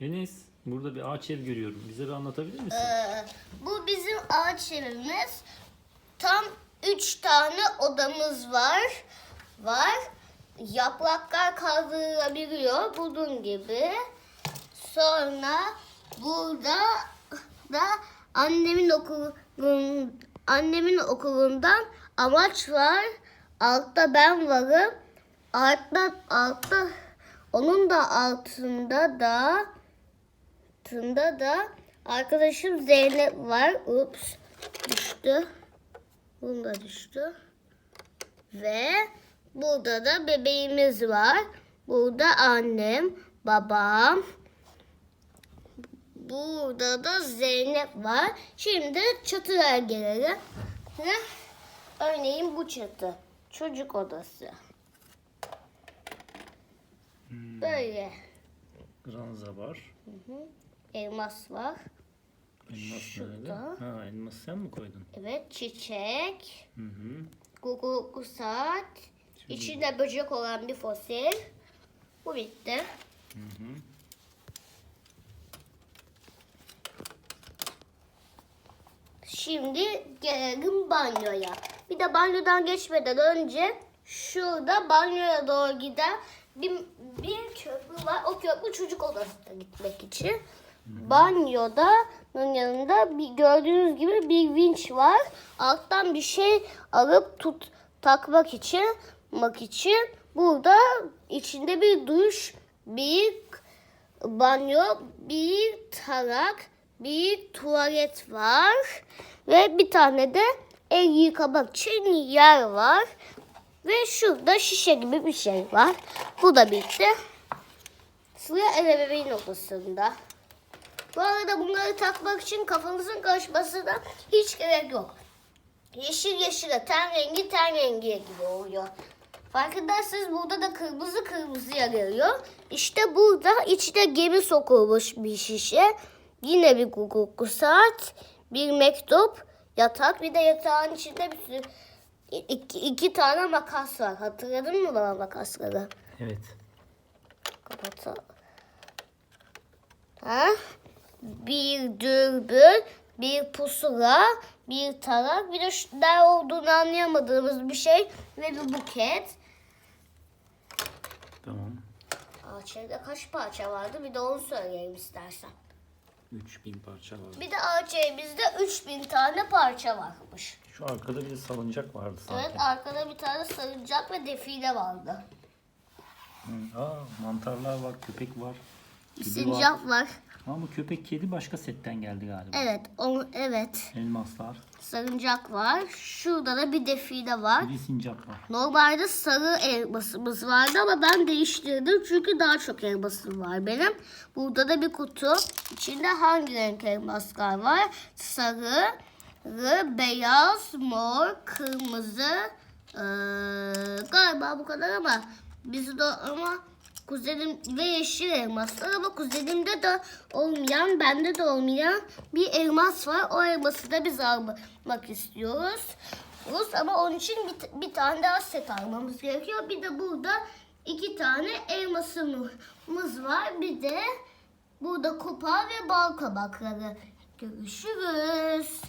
Enes burada bir ağaç ev görüyorum. Bize bir anlatabilir misin? Ee, bu bizim ağaç evimiz. Tam üç tane odamız var. Var. Yapraklar kaldırılabiliyor. Bunun gibi. Sonra burada da annemin okulun annemin okulundan amaç var. Altta ben varım. Altta altta onun da altında da altında da arkadaşım Zeynep var. Ups düştü. Bunu da düştü. Ve burada da bebeğimiz var. Burada annem, babam. Burada da Zeynep var. Şimdi çatıya gelelim. Örneğin bu çatı. Çocuk odası. Böyle. Ranza var. Elmas var. Elmas Şurada. nerede? Ha elmas sen mi koydun? Evet çiçek. Hı hı. Guguluklu saat. İçinde böcek olan bir fosil. Bu bitti. Hı hı. Şimdi gelelim banyoya. Bir de banyodan geçmeden önce şurada banyoya doğru giden bir, bir köprü var. O köprü çocuk odasına gitmek için. Banyoda yanında bir gördüğünüz gibi bir vinç var. Alttan bir şey alıp tut takmak için mak için burada içinde bir duş, bir banyo, bir tarak, bir tuvalet var ve bir tane de el yıkamak için yer var. Ve şurada şişe gibi bir şey var. Bu da bitti. Sıra ebeveyn odasında. Bu arada bunları takmak için kafanızın karışmasına hiç gerek yok. Yeşil yeşile, ten rengi ten rengi gibi oluyor. Fark ederseniz burada da kırmızı kırmızıya geliyor. İşte burada içine gemi sokulmuş bir şişe. Yine bir guguklu saat, bir mektup, yatak. Bir de yatağın içinde bir sürü iki, iki tane makas var. Hatırladın mı bana makasları? Evet. Kapatalım. Ha? Bir dürbün, bir pusula, bir tarak, bir de şu- ne olduğunu anlayamadığımız bir şey ve bir buket. Tamam. Ağaç evde kaç parça vardı bir de onu söyleyeyim istersen. 3000 parça var. Bir de ağaç evimizde 3000 tane parça varmış. Şu arkada bir de salıncak vardı sanki. Evet arkada bir tane sarıncak ve defile vardı. Hı. Aa mantarlar var, köpek var. Sincap var. Ama bu köpek kedi başka setten geldi galiba. Evet, onu, evet. Elmaslar. Sarıncak var. Şurada da bir defile var. Bir de sincap var. Normalde sarı elmasımız vardı ama ben değiştirdim çünkü daha çok elmasım var benim. Burada da bir kutu. İçinde hangi renk elmaslar var? Sarı, beyaz, mor, kırmızı. Ee, galiba bu kadar ama bizde ama kuzenim ve yeşil elmaslar ama kuzenimde de olmayan, bende de olmayan bir elmas var. O elması da biz almak istiyoruz. Rus ama onun için bir, bir tane daha set almamız gerekiyor. Bir de burada iki tane elmasımız var. Bir de burada kupa ve bal kabakları. Görüşürüz.